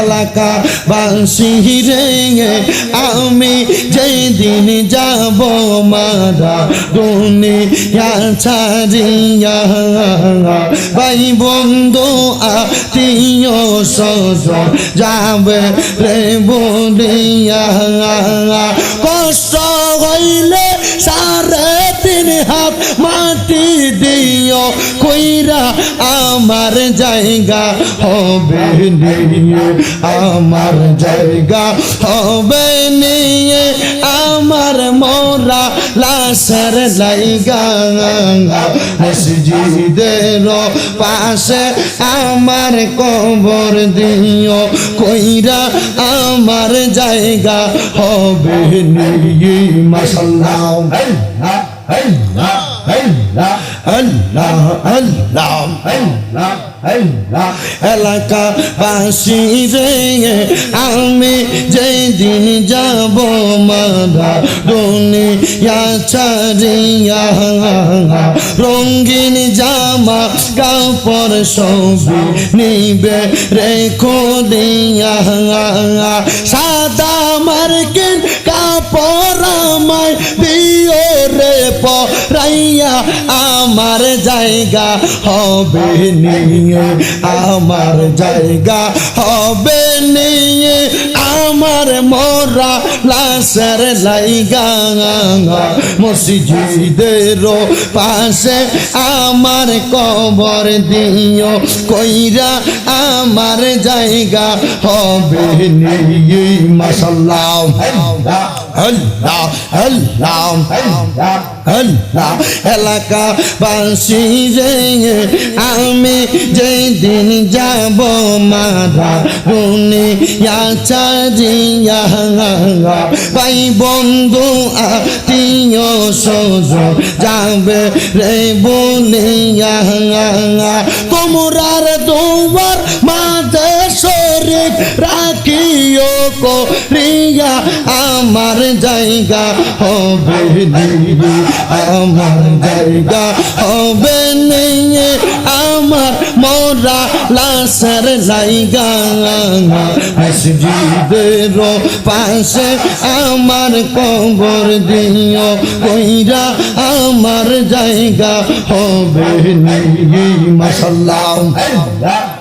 এলাকা বাসি রে আমি যেদিন যাব মারা দুনিয়া ছাড়িয়া। ভাই বন্ধু, আত্মীয়, স্বজন যাবে রে বলিয়া কষ্ট হইলে সাড়ে তিন হাত মাটি দিও। কইরা আমার জায়গা হবে নিয়ে আমার জায়গা হবে নিয়ে আমার মোরা লাশের লাইগা। মসজিদের পাশে আমার কবর দিও, কইরা আমার জায়গা হবে নিয়ে মাসাল্লাহ আল্লাহ আল্লাহ এলাকা বাসি রে আমি যেদিন যাব মারা দুনিয়া ছাড়িয়া রঙ্গিন জামা কাপড় সবই নিবে রেখো দিয়া সাদা মার্কিন কাপড় আমায় দিও রে পরাইয়া আমার জায়গা হবে নিয়ে আমার জায়গা হবে নিয়ে আমার মোরা লাশের লাইগা মসজিদের পাশে আমার কবর দিও কইরা আমার জায়গা হবে নিয়ে আল্লাহ এলাকা বাসি রে আমি যেদিন যাব মারা দুনিয়া ছাড়িয়া ভাই বন্ধু আত্মীয় স্বজন যাবে রে বলিয়া তোমরার দুয়ার মাঝে শরীর রাখিও করিয়া আমার জায়গা হবে আমার জায়গা হবে নিয়ে আমার মোরা লাশের জায়গা মসজিদের পাশে আমার কবর দিও কইরা আমার জায়গা হবে নিয়ে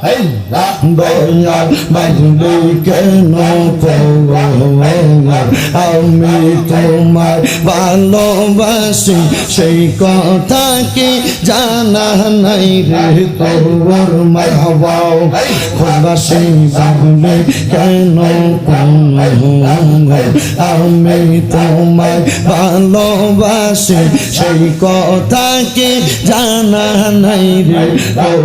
দয়াল বাজলে কেন আমি তোমায় ভালোবাসি সেই কথা কি জানা নাই রে তোর মাহবাও খোলাসি বাজলে কেন আমি তোমায় ভালোবাসি সেই কথা কি জানা নাই রে তোর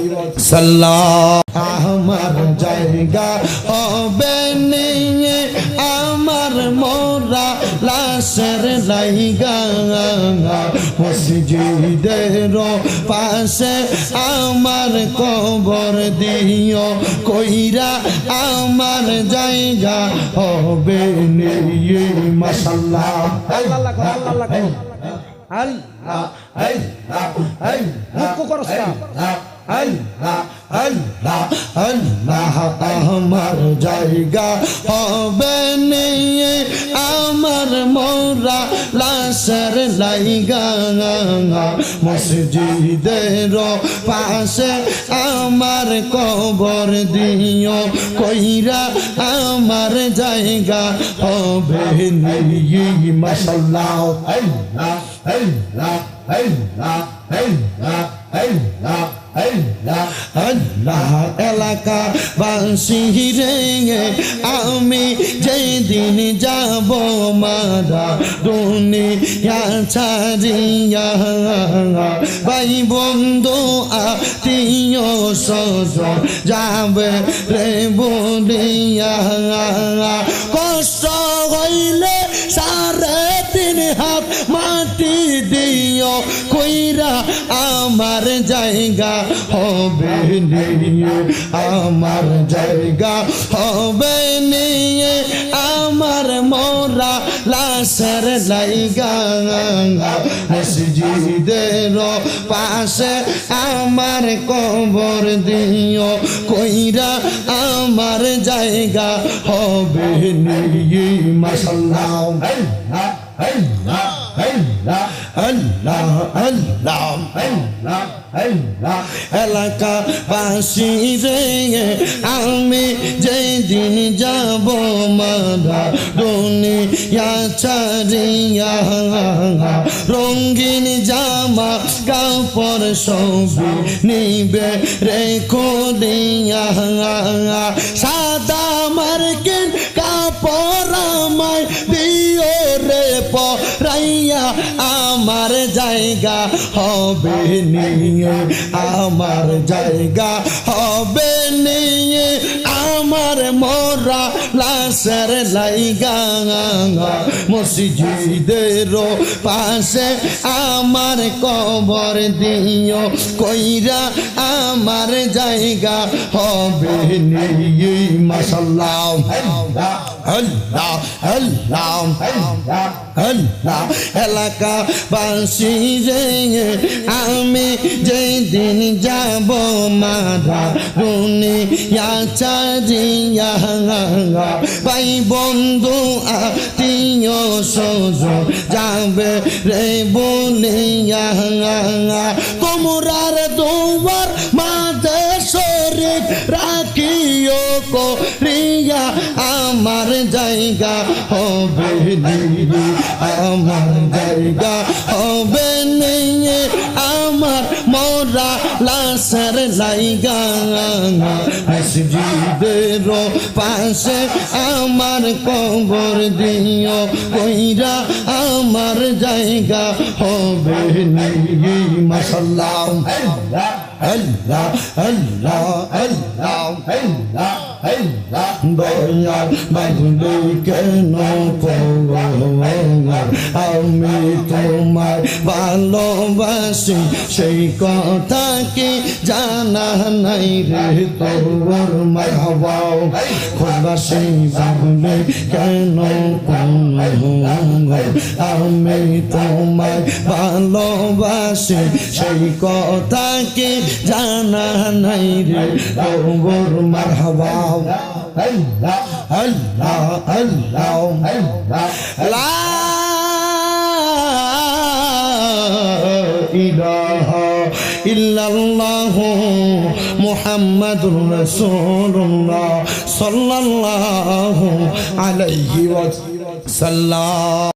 ওয়াসাল্লাম আমার জায়গা হবে আমার মোরা লাশের লাইগা মসজিদের পাশে আমার কবর দিও কইরা আমার জায়গা হবে নিয়ে মাসাল্লাহ আল্লাহ আল্লাহ। আল্লাহ মুখ করস না। আল্লাহ আল্লাহ আল্লাহ আমার জায়গা হবে নিয়ে আমার মোরা লাশের লাইগা মসজিদের পাশে আমার কবর দিও, কইরা আমার জায়গা হবে নিয়ে। আল্লাহ আল্লাহ আল্লাহ আল্লাহ আল্লাহ। আল্লাহ এলাকা বাসি রে আমি যেদিন যাব মারা দুনিয়া ছাড়িয়া ভাই বন্ধু আত্মীয় স্বজন যাবে রে বলিয়া কষ্ট জায়গা হবে আমার জায়গা হবে নিয়ে আমার মোরা লাশের লাইগা। মসজিদের পাশে আমার কবর দিও, কইরা আমার জায়গা হবে নিয়ে মাসাল্লাহ আল্লাহ আল্লাহ। এলাকা বাসি রে আমি যেদিন যাব মারা দুনিয়া ছাড়িয়া রঙ্গিন জামা কাপড় সবই নিবে রে খুলিয়া সাদা মার্কিন কাপড় আমায় দিও রে পরাইয়া আমার জায়গা হবে নিয়ে আমার জায়গা হবে নিয়ে। আমার মোরা লাশের লাইগা, মসজিদের পাশে আমার কবর দিও, কইরা আমার জায়গা হবে নিয়ে মাসাল্লাহ আল্লাহ আল্লাহ আল্লাহ এলাকা বাসি রে আমি যেদিন যাব মারা দুনিয়া চারিয়া ভাই বন্ধু আত্মীয় সজ যাবে রে বলিয়া তোমরার দুয়ার মাঝে শরীর রাখিও করিয়া, আমার জায়গা হবে আমার জায়গা হবে লাশের লাইগা মসজিদের পাশে আমার কবর দিও, কইরা আমার জায়গা হবে নিয়ে মাসাল্লাহ আল্লাহ আল্লাহ আল্লাহ দয়াল বাঁধলে কেন আমি তোমায় ভালোবাসি সেই কথা কি জানা নাই রে? তোর মাহবাও খোদাসি বাঁধলে কেন আমি তোমায় ভালোবাসি সেই কথা কি জানা নাই রে? তোর মাহবাও আল্লাহ আল্লাহ। লা ইলাহা সাল্লাল্লাহু আলাইহি ওয়াসাল্লাম।